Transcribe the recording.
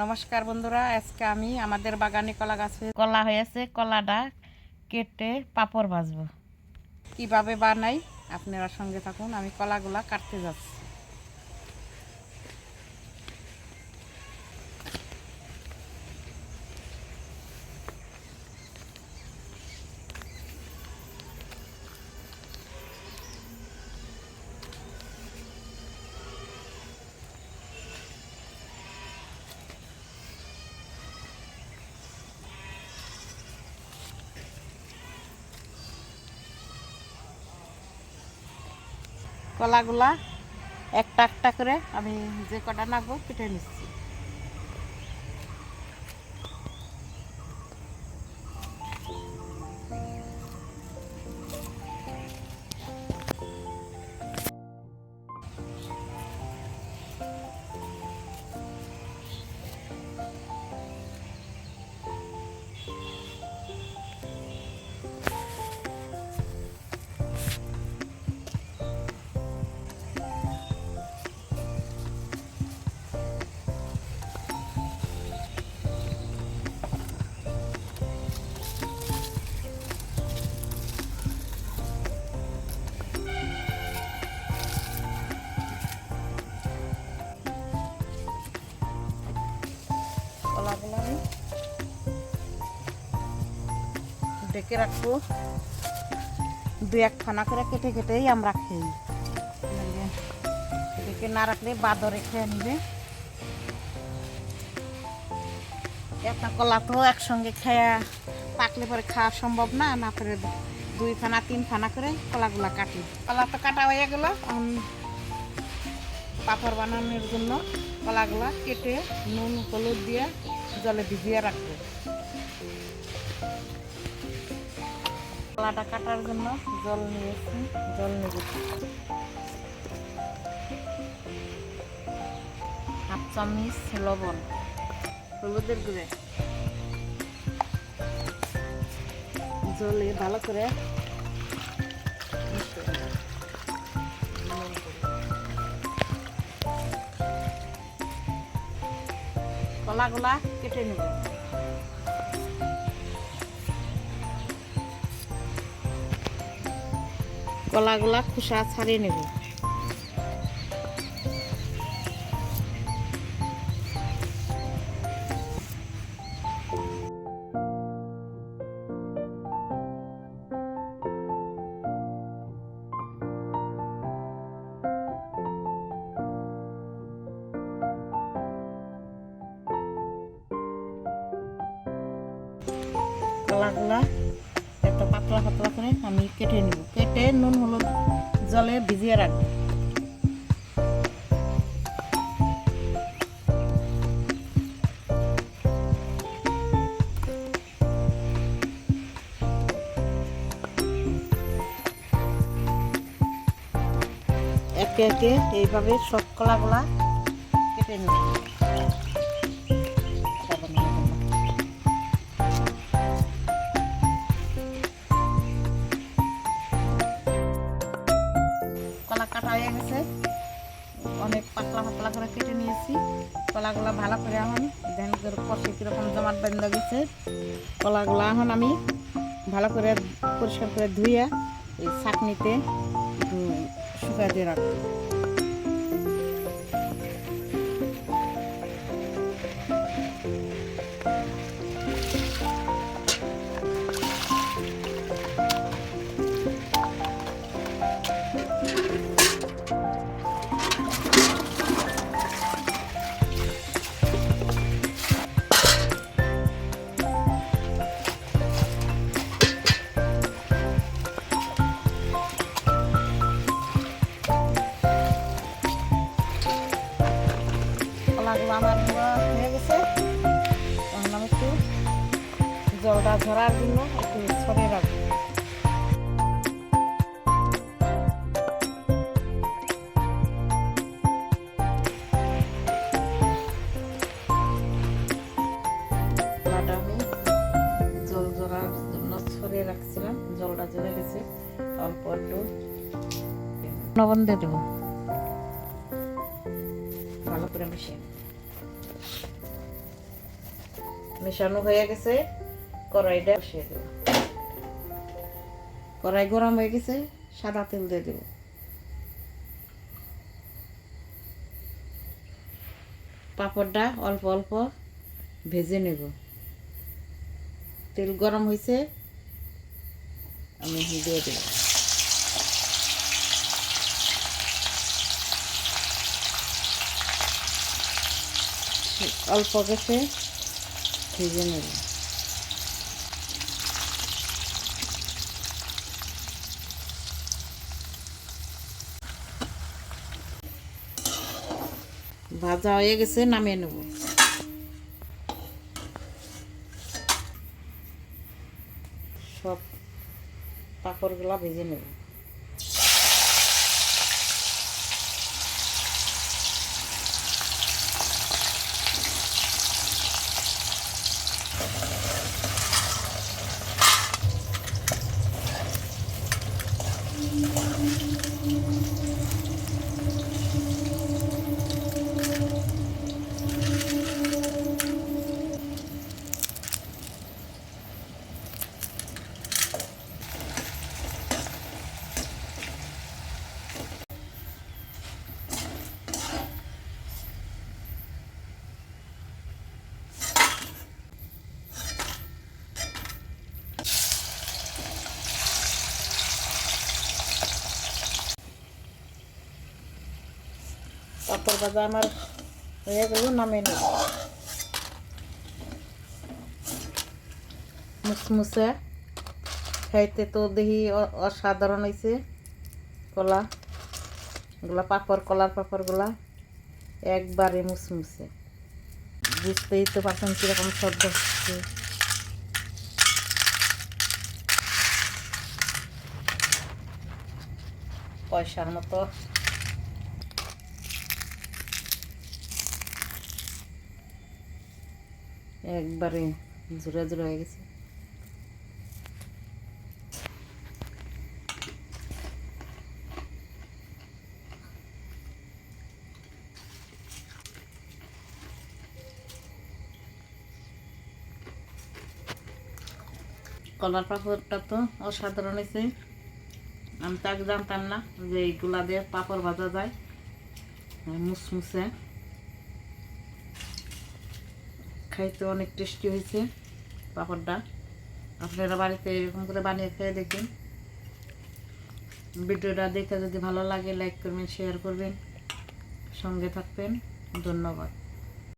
নমস্কার বন্ধুরা আজকে আমি আমাদের বাগানে কলা গাছ কলা হয়েছে কলাটা কেটে পাপড় ভাজবো। কীভাবে বানাই আপনারা সঙ্গে থাকুন আমি কলাগুলা কাটতে যাচ্ছি। কলাগুলা একটা একটা করে আমি যে কটা নাগবো পিঠে নিচ্ছি। ডেকে রাখব। দু এক খানা করে কেটে কেটেই আমরা খেয়ে ডেকে না রাখলে বাদরে খেয়ে নিবে। একটা কলা তো একসঙ্গে খেয়া পাকলে পরে খাওয়া সম্ভব না না পরে দুই ফানা তিন ফানা করে কলাগুলা কাটি। কলা তো কাটা হয়ে গেল। পাপড় বানানোর জন্য কলাগুলা কেটে নুন, হলুদ দিয়ে জলে ভিজিয়ে রাখব। কলাটা কাটার জন্য জল নিয়েছি, জল নেব হাফ চামচ লবণ, হলুদের গুঁড়ে জলে ভালো। করে। কলাগুলা কেটে নেব কলাগুলা খোসা ছাড়িয়ে নেব। কলাগুলা পাতলা পাতলা করে আমি কেটে নিব কেটে নুন, হলুদ, জলে ভিজিয়ে রাখব একে একে এইভাবে সব কলাগুলা কেটে নিব। কলা কাটা হয়ে গেছে। অনেক পাতলা পাতলা করে কেটে নিয়েছি। কলাগুলা ভালো করে এখন ধ্যান করে কষে কীরকম জমাট বেঁধে গেছে। কলাগুলা এখন আমি ভালো করে পরিষ্কার করে ধুইয়া এই চাটনিতে শুকাতে দিয়ে রাখব। কলাগুলো আমার হয়ে গেছে। তখন একটু জলটা ঝরার জন্য একটু ছড়িয়ে রাখব। জলটা ঝরে গেছে। অল্প একটু দেবো। ভালো করে মিশিয়ে মেশানো হয়ে গেছে, কড়াইটা বসিয়ে দেব। কড়াই গরম হয়ে গেছে, সাদা তেল দিয়ে দেব। পাঁপড়টা অল্প অল্প ভেজে নেব। তেল গরম হয়েছে, আমি দিয়ে দেব। অল্প গেছে। ভেজে নেব। ভাজা হয়ে গেছে নামিয়ে নেব। সব পাঁপড়গুলা ভেজে নেব। পাঁপড় ভাজা আমার হয়ে গেল নামিয়ে নেব মুসমুসে খাইতে তো দেখি অসাধারণ হয়েছে কলা। এগুলা পাপড়, কলার পাপড়গুলা একবারে মুসমুসে। বুঝতেই তো পারছেন কীরকম শব্দ হচ্ছে। পয়সার মতো একবারে জোরে জোরে হয়ে গেছে। কলার পাপড়টা তো অসাধারণ হয়েছে। আমি তো আগে জানতাম না যে এইগুলা দিয়ে পাপড় ভাজা যায়। মুসমুসে। খাইতে অনেক টেস্টি হয়েছে পাপড়টা। আপনারা বাড়িতে এরকম করে বানিয়ে খেয়ে দেখুন। ভিডিওটা দেখে যদি ভালো লাগে লাইক করবেন শেয়ার করবেন। সঙ্গে থাকবেন। ধন্যবাদ।